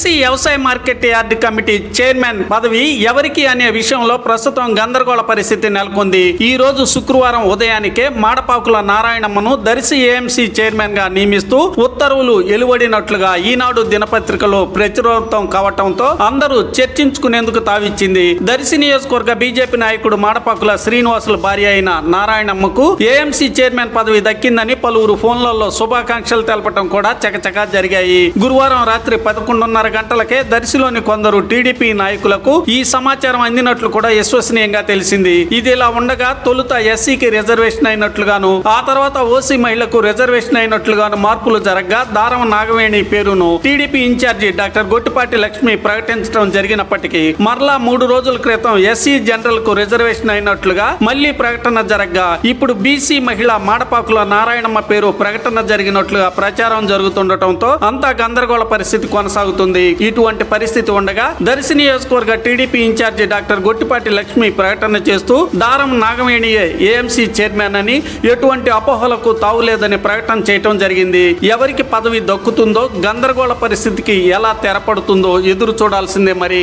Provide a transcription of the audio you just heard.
SC వ్యవసాయ market yard committee chairman పదవి ఎవరికి అనే విషయంలో ప్రస్తుతం గందరగోళ పరిస్థితి నెలకొంది. ఈ రోజు శుక్రవారం ఉదయానికే మాడపాకుల నారాయణమ్మను దర్శి ఏఎంసీ చైర్మన్గా నియమిస్తూ ఉత్తర్వులు వెలువడినట్లుగా ఈనాడు దినపత్రికలో ప్రచురితం కావటంతో అందరూ చర్చించుకునేందుకు తావిచ్చింది. దర్శి నియోజకవర్గ బీజేపీ నాయకుడు మాడపాకుల శ్రీనివాసుల భార్య అయిన నారాయణమ్మకు ఏఎంసీ చైర్మన్ పదవి దక్కిందని పలువురు ఫోన్లలో శుభాకాంక్షలు తెలపటం కూడా చకచకా జరిగాయి. గురువారం రాత్రి పదకొండున్నర గంటలకే దర్శిలోని కొందరు టీడీపీ నాయకులకు ఈ సమాచారం అందినట్లు కూడా విశ్వసనీయంగా తెలిసింది. ఇది ఇలా ఉండగా తొలుత ఎస్సీకి రిజర్వేషన్ అయినట్లుగాను ఆ తర్వాత ఓసీ మహిళకు రిజర్వేషన్ అయినట్లుగాను మార్పులు జరగగా దారం నాగవేణి పేరును TDP incharge doctor Gottipati Lakshmi ప్రకటించడం జరిగినప్పటికీ మరలా మూడు రోజుల క్రితం ఎస్సీ జనరల్కు రిజర్వేషన్ అయినట్లుగా మళ్ళీ ప్రకటన జరగగా ఇప్పుడు బీసీ మహిళ మాడపాకుల నారాయణమ్మ పేరు ప్రకటన జరిగినట్లుగా ప్రచారం జరుగుతుండటంతో అంతా గందరగోళ పరిస్థితి కొనసాగుతుంది. ఇటువంటి పరిస్థితి ఉండగా దర్శి నియోజకవర్గ TDP incharge doctor Gottipati Lakshmi ప్రకటన చేస్తూ దారం నాగవేణియే ఏఎంసీ చైర్మన్ అని ఎటువంటి అపోహలకు తావులేదని ప్రకటన చేయటం జరిగింది. ఎవరికి పదవి దక్కుతుందో గందరగోళ పరిస్థితికి ఎలా తెరపడుతుందో ఎదురు చూడాల్సిందే మరి.